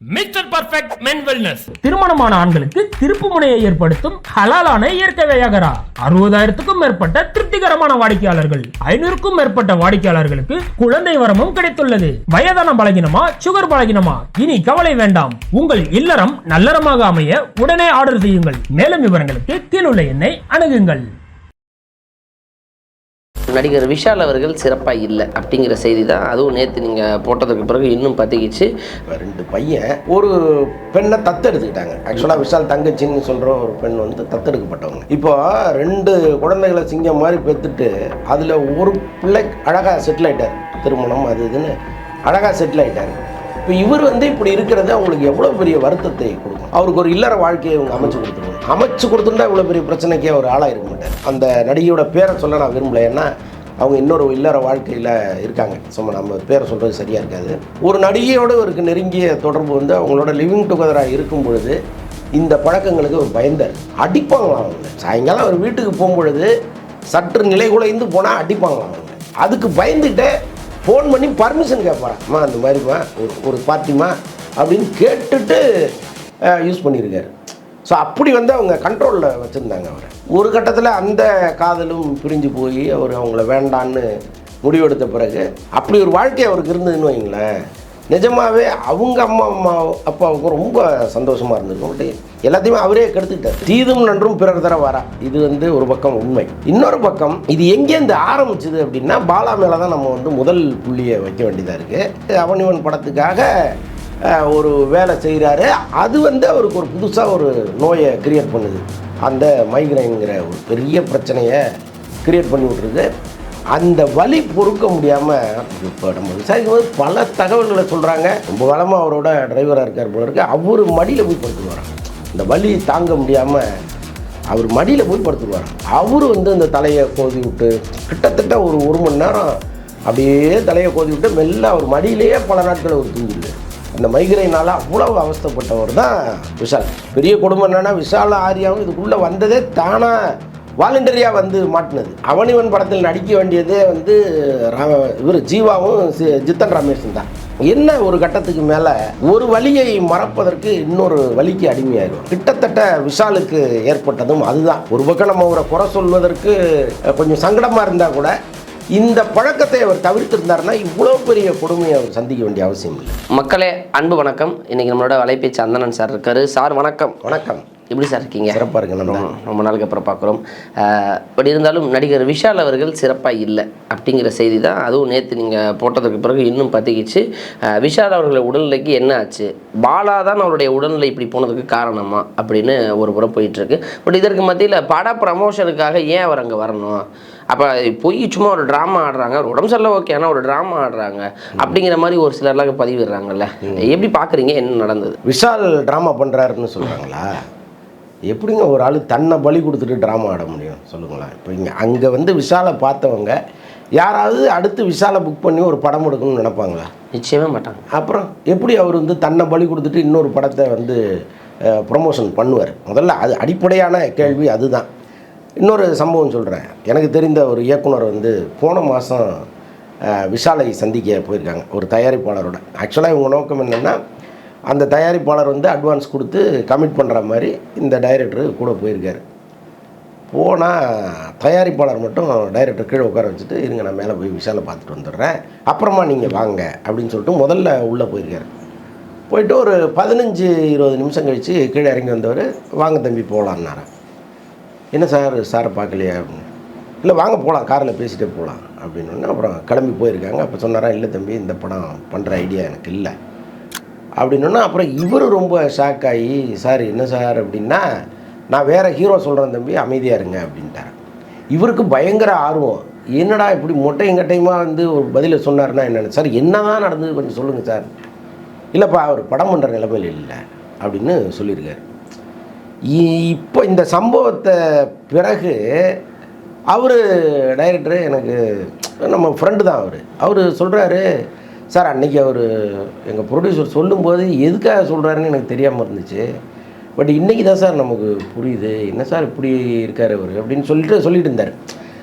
Mister perfect மென் wellness திருமணமான ஆண்களுக்கு திருப்பு முனையை ஏற்படுத்தும் ஹலாலான இயற்கை வியாகரா. அறுபதாயிரத்துக்கும் மேற்பட்ட திருப்திகரமான வாடிக்கையாளர்கள். ஐநூறுக்கும் மேற்பட்ட வாடிக்கையாளர்களுக்கு குழந்தை வரமும் கிடைத்துள்ளது. வயதான பலகினமா சுகர் பலகினமா? இனி கவலை வேண்டாம். உங்கள் இல்லறம் நல்லறமாக அமைய உடனே ஆர்டர் செய்யுங்கள். மேலும் விவரங்களுக்கு கீழுள்ள எண்ணை அணுகுங்கள். நடிகர் விஷால் அவர்கள் சிறப்பாக இல்லை அப்படிங்கிற செய்தி தான். அதுவும் நேற்று நீங்கள் போட்டதுக்கு பிறகு இன்னும் பற்றிக்கிச்சு ரெண்டு பையன் ஒரு பெண்ணை தத்தெடுத்துக்கிட்டாங்க. ஆக்சுவலாக விஷால் தங்கச்சின்னு சொல்கிற ஒரு பெண் வந்து தத்தெடுக்கப்பட்டவங்க. இப்போ ரெண்டு குழந்தைகளை சிங்கம் மாதிரி பெற்றுட்டு அதில் ஒரு பிள்ளை அழகாக செட்டில் ஆகிட்டார் திருமணம் அது இதுன்னு அழகாக செட்டில் ஆகிட்டார் இப்போ இவர் வந்து இப்படி இருக்கிறது அவங்களுக்கு எவ்வளோ பெரிய வருத்தத்தை கொடுக்கும்? அவருக்கு ஒரு இல்லற வாழ்க்கையை அவங்க அமைச்சு கொடுத்துருவாங்க. அமைச்சு கொடுத்துருந்தா இவ்வளோ பெரிய பிரச்சனைக்கே ஒரு ஆளாக இருக்க மாட்டார். அந்த நடிகையோட பேரை சொல்ல நான் விரும்பல. ஏன்னா அவங்க இன்னொரு இல்லற வாழ்க்கையில் இருக்காங்க. சும்மா நம்ம பேரை சொல்கிறது சரியாக இருக்காது. ஒரு நடிகையோடு இவருக்கு நெருங்கிய தொடர்பு வந்து அவங்களோட லிவிங் டுகெதராக இருக்கும் பொழுது இந்த பழக்கங்களுக்கு ஒரு பயந்தார். அடிப்பாங்களாம் அவங்க சாயங்காலம் அவர் வீட்டுக்கு போகும்பொழுது சற்று நிலை குலைந்து போனால் அடிப்பாங்களாம் அவங்க அதுக்கு பயந்துக்கிட்டே ஃபோன் பண்ணி பர்மிஷன் கேட்பாரான் அந்த மாதிரிம்மா ஒரு ஒரு பார்ட்டிமா அப்படின்னு கேட்டுட்டு யூஸ் பண்ணியிருக்காரு. ஸோ அப்படி வந்து அவங்க கண்ட்ரோலில் வச்சுருந்தாங்க அவரை. ஒரு கட்டத்தில் அந்த காதலும் பிரிஞ்சு போய் அவர் அவங்கள வேண்டான்னு முடிவெடுத்த பிறகு அப்படி ஒரு வாழ்க்கை அவருக்கு இருந்ததுன்னு வைங்களேன். நிஜமாகவே அவங்க அம்மா அம்மா அப்பாவுக்கும் ரொம்ப சந்தோஷமாக இருந்திருக்கும் எல்லாத்தையுமே அவரே கெடுத்துக்கிட்டார். தீதும் நன்றும் பிறர் தர வரா. இது வந்து ஒரு பக்கம் உண்மை. இன்னொரு பக்கம் இது எங்கேருந்து ஆரம்பிச்சது அப்படின்னா பாலா மேலே தான் நம்ம வந்து முதல் புள்ளியை வைக்க வேண்டியதாக இருக்குது அவன் இவன் படத்துக்காக ஒரு வேலை செய்கிறாரு அது வந்து அவருக்கு ஒரு புதுசாக ஒரு நோயை கிரியேட் பண்ணுது. அந்த மைக்ரைனுங்கிற ஒரு பெரிய பிரச்சனையை கிரியேட் பண்ணி விட்ருது அந்த வலி பொறுக்க முடியாமல் இப்போ நம்ம விசாரிக்கும் போது பல தகவல்களை சொல்கிறாங்க ரொம்ப காலமாக அவரோட டிரைவராக இருக்கார் போல இருக்கு. அவர் மடியில் போய் படுத்துருவாராம் இந்த வலி தாங்க முடியாமல் அவர் மடியில் போய் படுத்துருவாராம் அவர் வந்து அந்த தலையை கோதி விட்டு கிட்டத்தட்ட ஒரு ஒரு மணி நேரம் அப்படியே தலையை கோதி விட்டு மெல்ல அவர் மடியிலேயே பல நாட்கள் அவர் தூங்கிடுவார். இந்த மைக்ரைனால் அவ்வளவு அவஸ்தைப்பட்டவர் தான் விஷால். பெரிய குடும்பம் என்னன்னா விஷால் ஆரியாவும் இதுக்குள்ளே வந்ததே தானாக வாலண்டரியாக வந்து மாட்டினது. அவனிவன் படத்தில் நடிக்க வேண்டியதே வந்து இவர் ஜீவாவும் சி- ஜித்தன் ரமேஷும் தான். என்ன ஒரு கட்டத்துக்கு மேலே ஒரு வழியை மறப்பதற்கு இன்னொரு வலிக்கு அடிமையாயிடும் கிட்டத்தட்ட விஷாலுக்கு ஏற்பட்டதும் அதுதான். ஒரு பக்கம் நம்ம அவரை குறை சொல்வதற்கு கொஞ்சம் சங்கடமாக இருந்தால் கூட இந்த பழக்கத்தை அவர் தவிர்த்திருந்தாருன்னா இவ்வளோ பெரிய கொடுமையை அவர் சந்திக்க வேண்டிய அவசியம் இல்லை. மக்களே அன்பு வணக்கம். இன்னைக்கு நம்மளோட வலைபேச்சு அந்தணன் சார் இருக்காரு. சார் வணக்கம். வணக்கம். எப்படி சார் இருக்கீங்க? சிறப்பாக இருக்கு நம்ம ரொம்ப- நாளுக்கு அப்புறம் பார்க்குறோம். பட் இருந்தாலும் நடிகர் விஷால் அவர்கள் சிறப்பாக இல்லை அப்படிங்கிற செய்தி தான். அதுவும் நேற்று நீங்கள் போட்டதுக்கு பிறகு இன்னும் பத்திக்கிச்சு அஹ், விஷால் அவர்கள் உடல்நிலைக்கு என்ன ஆச்சு? பாலா தான் அவருடைய உடல்நிலை இப்படி போனதுக்கு காரணமா அப்படின்னு ஒரு புறம் போயிட்டுருக்கு பட் இதற்கு மத்தியில் பட ப்ரமோஷனுக்காக ஏன் அவர் அங்கே வரணும்? அப்போ போய் சும்மா ஒரு ட்ராமா ஆடுறாங்க. ஒரு உடம்பு சரியில்லை ஓகே ஆனால் ஒரு ட்ராமா ஆடுறாங்க. அப்படிங்கிற மாதிரி ஒரு சிலர்லாம் பதிவிடுறாங்கல்ல. எப்படி பார்க்குறீங்க என்ன நடந்தது? விஷால் ட்ராமா பண்ணுறாருன்னு சொல்கிறாங்களா எப்படிங்க ஒரு ஆள் தன்னை பலி கொடுத்துட்டு ட்ராமா ஆட முடியும்? சொல்லுங்களேன். இப்போ இங்கே அங்கே வந்து விஷாலை பார்த்தவங்க யாராவது அடுத்து விஷாலை புக் பண்ணி ஒரு படம் எடுக்கணும்னு நினைப்பாங்களா? நிச்சயமே மாட்டாங்க. அப்புறம் எப்படி அவர் வந்து தன்னை பலி கொடுத்துட்டு இன்னொரு படத்தை வந்து ப்ரொமோஷன் பண்ணுவார்? முதல்ல அது அடிப்படையான கேள்வி அதுதான். இன்னொரு சம்பவம் சொல்கிறேன் எனக்கு தெரிந்த ஒரு இயக்குனர் வந்து போன மாதம் விஷாலை சந்திக்க போயிருக்காங்க ஒரு தயாரிப்பாளரோட. ஆக்சுவலாக இவங்க நோக்கம் என்னென்னா அந்த தயாரிப்பாளர் வந்து அட்வான்ஸ் கொடுத்து கமிட் பண்ணுற மாதிரி இந்த டைரக்டர் கூட போயிருக்காரு. போனால் தயாரிப்பாளர் மட்டும் டைரக்டர் கீழே உட்கார வச்சுட்டு இருங்க நான் மேலே போய் விஷாலை பார்த்துட்டு வந்துடுறேன். அப்புறமா நீங்கள் வாங்க. அப்படின்னு சொல்லிட்டு முதல்ல உள்ளே போயிருக்காரு. போயிட்டு ஒரு பதினஞ்சு இருபது நிமிஷம் கழித்து கீழே இறங்கி வந்தவர் வாங்க தம்பி போகலான்னாரு என்ன சார் சாரை பார்க்கலையா? அப்படின்னு இல்லை வாங்க போகலாம் காரில் பேசிட்டே போகலாம் அப்படின்னு. அப்புறம் கிளம்பி போயிருக்காங்க. அப்போ சொன்னாரா இல்லை தம்பி இந்த படம் பண்ணுற ஐடியா எனக்கு இல்லை. அப்படின்னா அப்புறம் இவர் ரொம்ப ஷாக் ஆகி சார் என்ன சார்? அப்படின்னா நான் வேறு ஹீரோ சொல்கிறேன் தம்பி அமைதியாக இருங்க அப்படின்ட்டார். இவருக்கு பயங்கர ஆர்வம். என்னடா இப்படி மொட்டையங்கட்டையுமா வந்து ஒரு பதிலை சொன்னார்னா என்னென்ன? சார் என்ன தான் நடந்தது கொஞ்சம் சொல்லுங்கள் சார். இல்லைப்பா அவர் படம் பண்ணுற நிலைமையில் இல்லை அப்படின்னு சொல்லியிருக்காரு. இப்போ இந்த சம்பவத்தை பிறகு அவர் டைரக்டர் எனக்கு நம்ம ஃப்ரெண்டு தான் அவர். அவர் சொல்கிறாரு சார் அன்னைக்கு அவர் எங்கள் ப்ரொடியூசர் சொல்லும்போது எதுக்காக சொல்கிறாருன்னு எனக்கு தெரியாமல் இருந்துச்சு. பட் இன்றைக்கி தான் சார் நமக்கு புரியுது. என்ன சார் இப்படி இருக்கார் அவர்? அப்படின்னு சொல்லிட்டு சொல்லிட்டு இருந்தார்.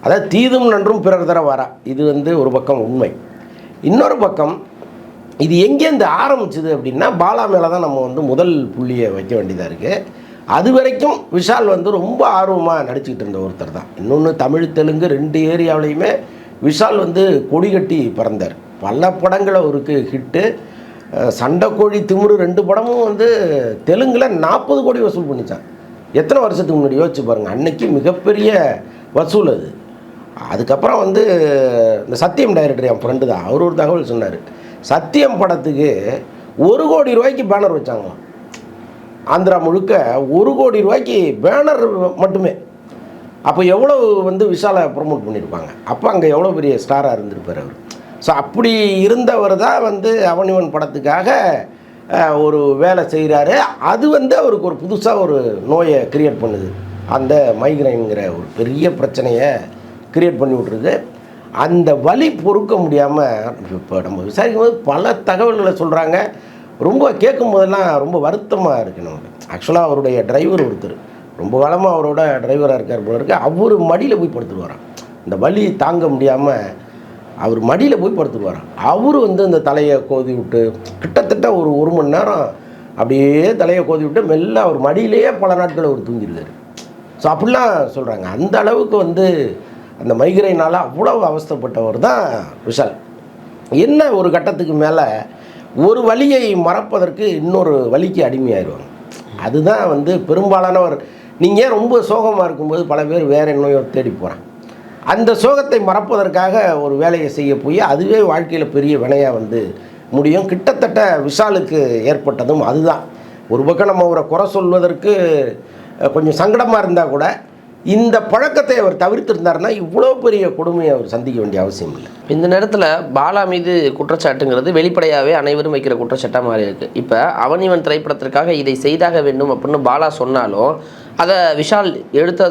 அதாவது தீதும் நன்றும் பிறர் தர வரா. இது வந்து ஒரு பக்கம் உண்மை. இன்னொரு பக்கம் இது எங்கேருந்து ஆரம்பிச்சது அப்படின்னா பாலா மேலே தான் நம்ம வந்து முதல் புள்ளியை வைக்க வேண்டியதாக இருக்குது அது வரைக்கும் விஷால் வந்து ரொம்ப ஆர்வமாக நடிச்சுக்கிட்டு இருந்த ஒருத்தர் தான். இன்னொன்று தமிழ் தெலுங்கு ரெண்டு ஏரியாவிலையுமே விஷால் வந்து கொடி கட்டி பறந்தார். பல படங்களை அவருக்கு ஹிட்டு. சண்டைக்கோழி திமிரு ரெண்டு படமும் வந்து தெலுங்கில் நாற்பது கோடி வசூல் பண்ணிச்சான். எத்தனை வருஷத்துக்கு முன்னாடி யோசிச்சு பாருங்கள் அன்னைக்கு மிகப்பெரிய வசூல் அது. அதுக்கப்புறம் வந்து இந்த சத்தியம் டைரக்டர் என் ஃப்ரெண்டு தான் அவர் ஒரு தகவல் சொன்னார். சத்தியம் படத்துக்கு ஒரு கோடி ரூபாய்க்கு பேனர் வச்சாங்களாம். ஆந்திரா முழுக்க ஒரு கோடி ரூபாய்க்கு பேனர் மட்டுமே. அப்போ எவ்வளோ வந்து விஷாலை ப்ரொமோட் பண்ணியிருப்பாங்க அப்போ அங்கே எவ்வளோ பெரிய ஸ்டாராக இருந்திருப்பார் அவர்? ஸோ அப்படி இருந்தவர் தான் வந்து அவனிவன் படத்துக்காக ஒரு வேலை செய்கிறாரு அது வந்து அவருக்கு ஒரு புதுசாக ஒரு நோயை கிரியேட் பண்ணுது. அந்த மைக்ரைனுங்கிற ஒரு பெரிய பிரச்சனையை கிரியேட் பண்ணி விட்ருது அந்த வலி பொறுக்க முடியாமல் இப்போ நம்ம விசாரிக்கும் போது பல தகவல்களை சொல்கிறாங்க ரொம்ப கேட்கும் போதெல்லாம் ரொம்ப வருத்தமாக இருக்குது நமக்கு. ஆக்சுவலாக அவருடைய டிரைவர் ஒருத்தர். ரொம்ப காலமாக அவரோட டிரைவராக இருக்கார் போல இருக்கு. அவர் மடியில் போய் படுத்துருவாராம். இந்த வலி தாங்க முடியாமல் அவர் மடியில் போய் படுத்துருவாராம். அவர் வந்து அந்த தலையை கோதி விட்டு கிட்டத்தட்ட ஒரு ஒரு மணி நேரம் அப்படியே தலையை கோதி விட்டு மெல்ல அவர் மடியிலேயே பல நாட்கள் அவர் தூங்கியிருந்தார். ஸோ அப்படிலாம் சொல்கிறாங்க அந்த அளவுக்கு வந்து அந்த மைக்ரைனால் அவ்வளவு அவஸ்தைப்பட்டவர் தான் விஷால். என்ன ஒரு கட்டத்துக்கு மேலே ஒரு வழியை மறப்பதற்கு இன்னொரு வலிக்கு அடிமையாயிருவாங்க அதுதான் வந்து பெரும்பாலானவர். நீங்கள் ரொம்ப சோகமாக இருக்கும்போது பல பேர் வேற நோயை தேடி போகிறாங்க அந்த சோகத்தை மறப்பதற்காக ஒரு வேலையை செய்ய போய் அதுவே வாழ்க்கையில் பெரிய வினையாக வந்து முடியும். கிட்டத்தட்ட விஷாலுக்கு ஏற்பட்டதும் அதுதான். ஒரு பக்கம் நம்ம அவரை குறை சொல்வதற்கு கொஞ்சம் சங்கடமாக இருந்தால் கூட இந்த பழக்கத்தை அவர் தவிர்த்திருந்தாருன்னா இவ்வளோ பெரிய கொடுமையை அவர் சந்திக்க வேண்டிய அவசியம் இல்லை. இந்த நேரத்தில் பாலா மீது குற்றச்சாட்டுங்கிறது வெளிப்படையாகவே அனைவரும் வைக்கிற குற்றச்சாட்டாக மாறி இருக்கு இப்போ அவன் இவன் திரைப்படத்திற்காக இதை செய்தாக வேண்டும் அப்படின்னு பாலா சொன்னாலும் அதை விஷால் எடுத்த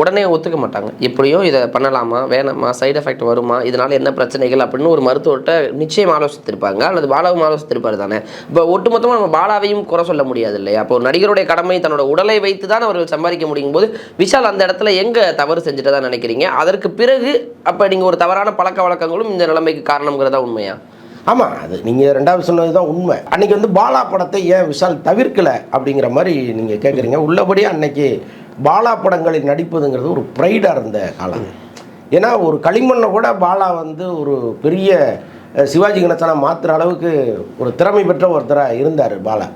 உடனே ஒத்துக்க மாட்டாங்க. எப்படியோ இதை பண்ணலாமா வேணாமா சைடு எஃபெக்ட் வருமா இதனால் என்ன பிரச்சனைகள் அப்படின்னு ஒரு மருத்துவர்கிட்ட நிச்சயம் ஆலோசித்திருப்பாங்க அல்லது பாலாவும் ஆலோசித்திருப்பார் தானே. இப்போ ஒட்டுமொத்தமாக நம்ம பாலாவையும் குறை சொல்ல முடியாது இல்லையா? அப்போ ஒரு நடிகருடைய கடமை தன்னோட உடலை வைத்து தான் அவர்கள் சம்பாதிக்க முடியும் போது விஷால் அந்த இடத்துல எங்கே தவறு செஞ்சுட்டு தான் நினைக்கிறீங்க? அதற்கு பிறகு அப்போ நீங்கள் ஒரு தவறான பழக்க வழக்கங்களும் இந்த நிலைமைக்கு காரணங்கிறதா உண்மையா? ஆமாம் அது நீங்கள் ரெண்டாவது சொன்னது தான் உண்மை. அன்னைக்கு வந்து பாலா படத்தை ஏன் விஷால் தவிர்க்கலை அப்படிங்கிற மாதிரி நீங்கள் கேட்குறீங்க உள்ளபடியே அன்னைக்கு பாலா படங்களில் நடிப்பதுங்கிறது ஒரு ப்ரைடாக இருந்த காலம். ஏன்னா ஒரு களிமண்ணை கூட பாலா வந்து ஒரு பெரிய சிவாஜி கணேசனை மாற்றுற அளவுக்கு ஒரு திறமை பெற்ற ஒருத்தராக இருந்தார் பாலா.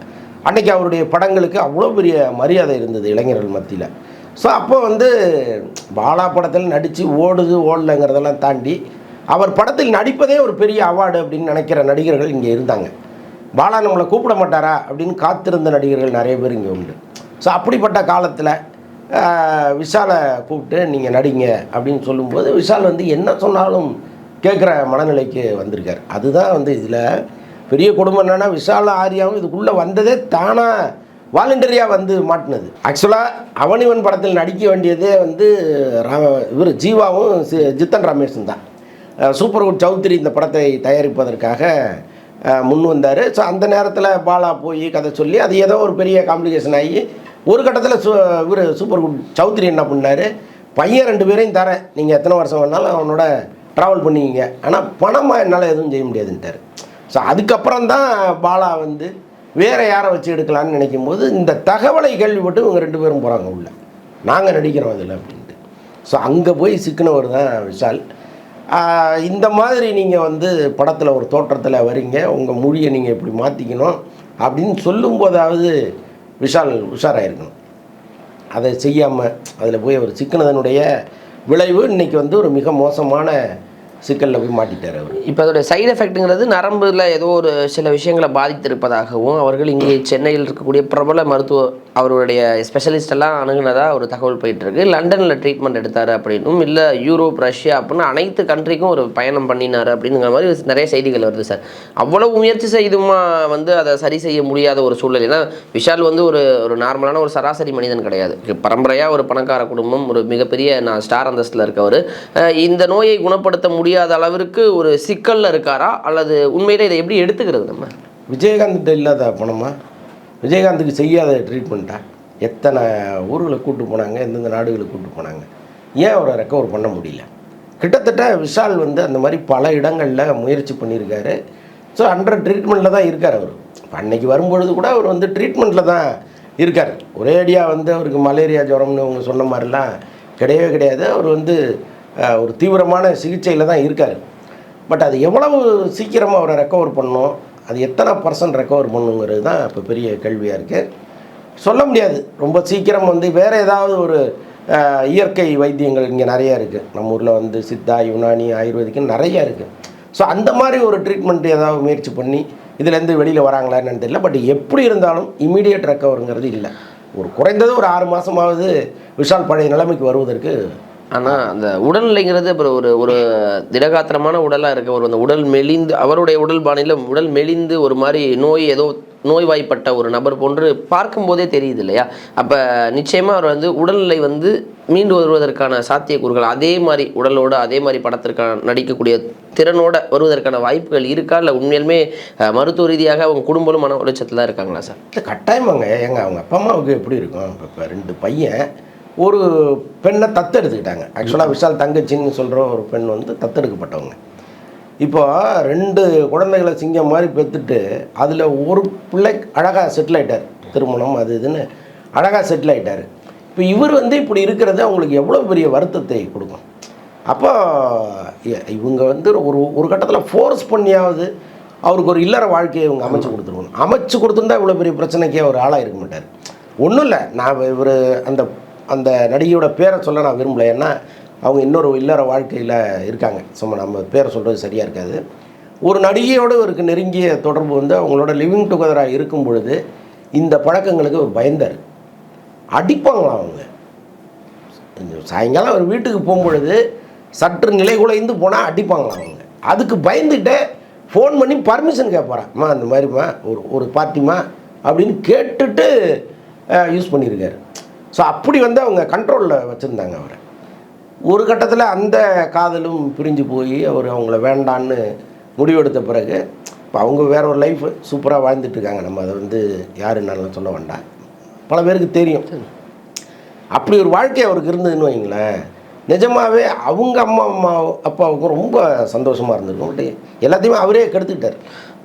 அன்னைக்கு அவருடைய படங்களுக்கு அவ்வளோ பெரிய மரியாதை இருந்தது இளைஞர்கள் மத்தியில். ஸோ அப்போ வந்து பாலா படத்தில் நடித்து ஓடுது ஓடலைங்கிறதெல்லாம் தாண்டி அவர் படத்தில் நடிப்பதே ஒரு பெரிய அவார்டு அப்படின்னு நினைக்கிற நடிகர்கள் இங்கே இருந்தாங்க. பாலா நம்மளை கூப்பிட மாட்டாரா அப்படின்னு காத்திருந்த நடிகர்கள் நிறைய பேர் இங்கே உண்டு. ஸோ அப்படிப்பட்ட காலத்தில் விஷாலை கூப்பிட்டு நீங்கள் நடிங்க அப்படின்னு சொல்லும்போது விஷால் வந்து என்ன சொன்னாலும் கேட்குற மனநிலைக்கு வந்திருக்கார். அதுதான் வந்து இதில் பெரிய குடும்பம் என்னென்னா விஷால ஆரியாவும் இதுக்குள்ளே வந்ததே தானாக வாலண்டரியாக வந்து மாட்டினது. ஆக்சுவலாக அவனிவன் படத்தில் நடிக்க வேண்டியதே வந்து ரா இவர் ஜீவாவும் சி- ஜித்தன் ரமேஷும் தான். சூப்பர் குட் சௌத்ரி இந்த படத்தை தயாரிப்பதற்காக முன் வந்தார். ஸோ அந்த நேரத்தில் பாலா போய் கதை சொல்லி அது ஏதோ ஒரு பெரிய காம்ப்ளிகேஷன் ஆகி ஒரு கட்டத்தில் சு இவர் சூப்பர் குட் சௌத்ரி என்ன பண்ணார்? பையன் ரெண்டு பேரையும் தரேன். நீங்கள் எத்தனை வருஷம் வேணாலும் அவனோட ட்ராவல் பண்ணிக்கிங்க. ஆனால் பணமாக என்னால் எதுவும் செய்ய முடியாதுன்ட்டார். ஸோ அதுக்கப்புறம் தான் பாலா வந்து வேறு யாரை வச்சு எடுக்கலான்னு நினைக்கும் போது இந்த தகவலை கேள்விப்பட்டு இவங்க ரெண்டு பேரும் போகிறாங்க உள்ள. நாங்கள் நடிக்கிறோம் அதில் அப்படின்ட்டு. ஸோ அங்கே போய் சிக்கினவர் தான் விஷால். இந்த மாதிரி நீங்கள் வந்து படத்தில் ஒரு தோற்றத்தில் வரீங்க. உங்கள் மொழியை நீங்கள் இப்படி மாற்றிக்கணும் அப்படின்னு சொல்லும்போதாவது விஷால் உஷாராயிருக்கணும். அதை செய்யாமல் அதில் போய் அவர் சிக்கினதனுடைய விளைவு இன்றைக்கி வந்து ஒரு மிக மோசமான சிக்கலில் போய் மாட்டிட்டார் அவர். இப்போ அதோடைய சைடு எஃபெக்ட்டுங்கிறது நரம்புல ஏதோ ஒரு சில விஷயங்களை பாதித்திருப்பதாகவும் அவர்கள் இங்கே சென்னையில் இருக்கக்கூடிய பிரபல மருத்துவ அவருடைய ஸ்பெஷலிஸ்ட் எல்லாம் அணுகுனதாக ஒரு தகவல் போயிட்டுருக்கு. லண்டனில் ட்ரீட்மெண்ட் எடுத்தார் அப்படின்னும் இல்லை யூரோப் ரஷ்யா அப்படின்னு அனைத்து கண்ட்ரிக்கும் ஒரு பயணம் பண்ணினார் அப்படிங்கிற மாதிரி நிறைய செய்திகள் வருது சார். அவ்வளவு முயற்சி செய்துமா வந்து அதை சரி செய்ய முடியாத ஒரு சூழல் ஏன்னா விஷால் வந்து ஒரு ஒரு நார்மலான ஒரு சராசரி மனிதன் கிடையாது. பரம்பரையாக ஒரு பணக்கார குடும்பம் ஒரு மிகப்பெரிய நான் ஸ்டார் அந்தஸ்தில் இருக்கவர். இந்த நோயை குணப்படுத்த முடியும் முடியாத அளவிற்கு ஒரு சிக்கலில் இருக்காரா? அல்லது உண்மையிலே இதை எப்படி எடுத்துக்கிறது நம்ம? விஜயகாந்த்கிட்ட இல்லாத பணமா விஜயகாந்துக்கு செய்யாத ட்ரீட்மெண்ட்டா எத்தனை ஊர்களை கூட்டு போனாங்க? எந்தெந்த நாடுகளுக்கு கூட்டு போனாங்க? ஏன் அவரை ரெக்கவர் பண்ண முடியல? கிட்டத்தட்ட விஷால் வந்து அந்த மாதிரி பல இடங்களில் முயற்சி பண்ணியிருக்காரு. ஸோ அண்டர் ட்ரீட்மெண்ட்டில் தான் இருக்கார் அவர். அன்னைக்கு வரும்பொழுது கூட அவர் வந்து ட்ரீட்மெண்ட்டில் தான் இருக்கார். ஒரேடியாக வந்து அவருக்கு மலேரியா ஜுரம்னு அவங்க சொன்ன மாதிரிலாம் கிடையவே கிடையாது. அவர் வந்து ஒரு தீவிரமான சிகிச்சையில் தான் இருக்கார். பட் அது எவ்வளவு சீக்கிரமாக அவரை ரெக்கவர் பண்ணும் அது எத்தனை பர்சன்ட் ரெக்கவர் பண்ணுங்கிறது தான் இப்போ பெரிய கேள்வியாக இருக்குது சொல்ல முடியாது. ரொம்ப சீக்கிரம் வந்து வேறு ஏதாவது ஒரு இயற்கை வைத்தியங்கள் இங்கே நிறையா இருக்குது நம்ம ஊரில் வந்து சித்தா யுனானி ஆயுர்வேதிக்குன்னு நிறையா இருக்குது ஸோ அந்த மாதிரி ஒரு ட்ரீட்மெண்ட் ஏதாவது முயற்சி பண்ணி இதுலேருந்து வெளியில் வராங்களா என்னன்னு தெரியல. பட் எப்படி இருந்தாலும் இமீடியட் ரெக்கவருங்கிறது இல்லை. ஒரு குறைந்தது ஒரு ஆறு மாதமாவது விஷால் பழைய நிலைமைக்கு வருவதற்கு ஆனால் அந்த உடல்நிலைங்கிறது அப்புறம் ஒரு ஒரு திடகாத்திரமான உடலாக இருக்க ஒரு அந்த உடல் மெலிந்து அவருடைய உடல் பாணியில் உடல் மெலிந்து ஒரு மாதிரி நோய் ஏதோ நோய்வாய்ப்பட்ட ஒரு நபர் போன்று பார்க்கும்போதே தெரியுது இல்லையா? அப்போ நிச்சயமாக அவர் வந்து உடல்நிலை வந்து மீண்டு வருவதற்கான சாத்தியக்கூறுகள் அதே மாதிரி உடலோட அதே மாதிரி படத்திற்கான நடிக்கக்கூடிய திறனோட வருவதற்கான வாய்ப்புகள் இருக்கா? இல்லை உண்மையிலுமே மருத்துவ ரீதியாக அவங்க குடும்பமும் மன உளைச்சத்தில் தான் இருக்காங்களா சார்? கட்டாயமாங்க. ஏங்க அவங்க அப்பா அம்மாவுக்கு எப்படி இருக்கும்? இப்போ ரெண்டு பையன் ஒரு பெண்ணை தத்தெடுத்துக்கிட்டாங்க. ஆக்சுவலாக விஷால் தங்கச்சின்னு சொல்கிற ஒரு பெண் வந்து தத்தெடுக்கப்பட்டவங்க. இப்போ ரெண்டு குழந்தைகளை சிங்கம் மாதிரி பெற்றுட்டு அதில் ஒரு பிள்ளை அழகாக செட்டில் ஆகிட்டார் திருமணம் அது இதுன்னு அழகாக செட்டில் ஆகிட்டார் இப்போ இவர் வந்து இப்படி இருக்கிறது அவங்களுக்கு எவ்வளோ பெரிய வருத்தத்தை கொடுக்கும்? அப்போ இவங்க வந்து ஒரு ஒரு கட்டத்தில் ஃபோர்ஸ் பண்ணியாவது அவருக்கு ஒரு இல்லற வாழ்க்கையை இவங்க அமைச்சு கொடுத்துருக்கணும். அமைச்சு கொடுத்துருந்தா இவ்வளோ பெரிய பிரச்சனைக்கே அவர் ஆளாக இருக்க மாட்டார். ஒன்றும் இல்லை நான் இவர் அந்த அந்த நடிகையோட பேரை சொல்ல நான் விரும்பல. ஏன்னா அவங்க இன்னொரு இல்லற வாழ்க்கையில் இருக்காங்க. சும்மா நம்ம பேரை சொல்கிறது சரியாக இருக்காது. ஒரு நடிகையோடு இவருக்கு நெருங்கிய தொடர்பு வந்து அவங்களோட லிவிங் டுகெதராக இருக்கும் பொழுது இந்த பழக்கங்களுக்கு ஒரு பயந்தார். அடிப்பாங்களாம் அவங்க? சாயங்காலம் அவர் வீட்டுக்கு போகும்பொழுது சற்று நிலை குலைந்து போனால் அடிப்பாங்களாம் அவங்க? அதுக்கு பயந்துகிட்டே ஃபோன் பண்ணி பர்மிஷன் கேட்பாரம்மா அந்த மாதிரிம்மா ஒரு ஒரு பார்ட்டிம்மா அப்படின்னு கேட்டுட்டு யூஸ் பண்ணியிருக்காரு. ஸோ அப்படி வந்து அவங்க கண்ட்ரோலில் வச்சுருந்தாங்க அவரை. ஒரு கட்டத்தில் அந்த காதலும் பிரிஞ்சு போய் அவர் அவங்கள வேண்டான்னு முடிவெடுத்த பிறகு இப்போ அவங்க வேற ஒரு லைஃப் சூப்பராக வாழ்ந்துட்டுருக்காங்க. நம்ம அதை வந்து யார் சொல்ல வேண்டாம் பல பேருக்கு தெரியும். அப்படி ஒரு வாழ்க்கை அவருக்கு இருந்ததுன்னு வைங்களேன். நிஜமாகவே அவங்க அம்மா அம்மா அப்பாவுக்கும் ரொம்ப சந்தோஷமாக இருந்திருக்கும். பட் எல்லாத்தையுமே அவரே கெடுத்துக்கிட்டார்.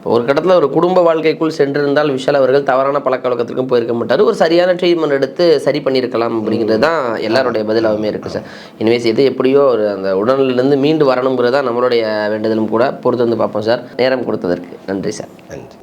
இப்போ ஒரு கட்டத்தில் ஒரு குடும்ப வாழ்க்கைக்குள் சென்றிருந்தால் விஷால் அவர்கள் தவறான பழக்க வழக்கத்திற்கும் போயிருக்க மாட்டார். ஒரு சரியான ட்ரீட்மெண்ட் எடுத்து சரி பண்ணியிருக்கலாம் அப்படிங்கிறது தான் எல்லாருடைய பதிலாகவுமே இருக்குது சார் இனிவேஸ் எது எப்படியோ ஒரு அந்த உடல்நிலையிலேருந்து மீண்டு வரணுங்கிறது தான் நம்மளுடைய வேண்டுதலும் கூட. பொறுத்து வந்து பார்ப்போம் சார் நேரம் கொடுத்ததற்கு நன்றி சார் நன்றி.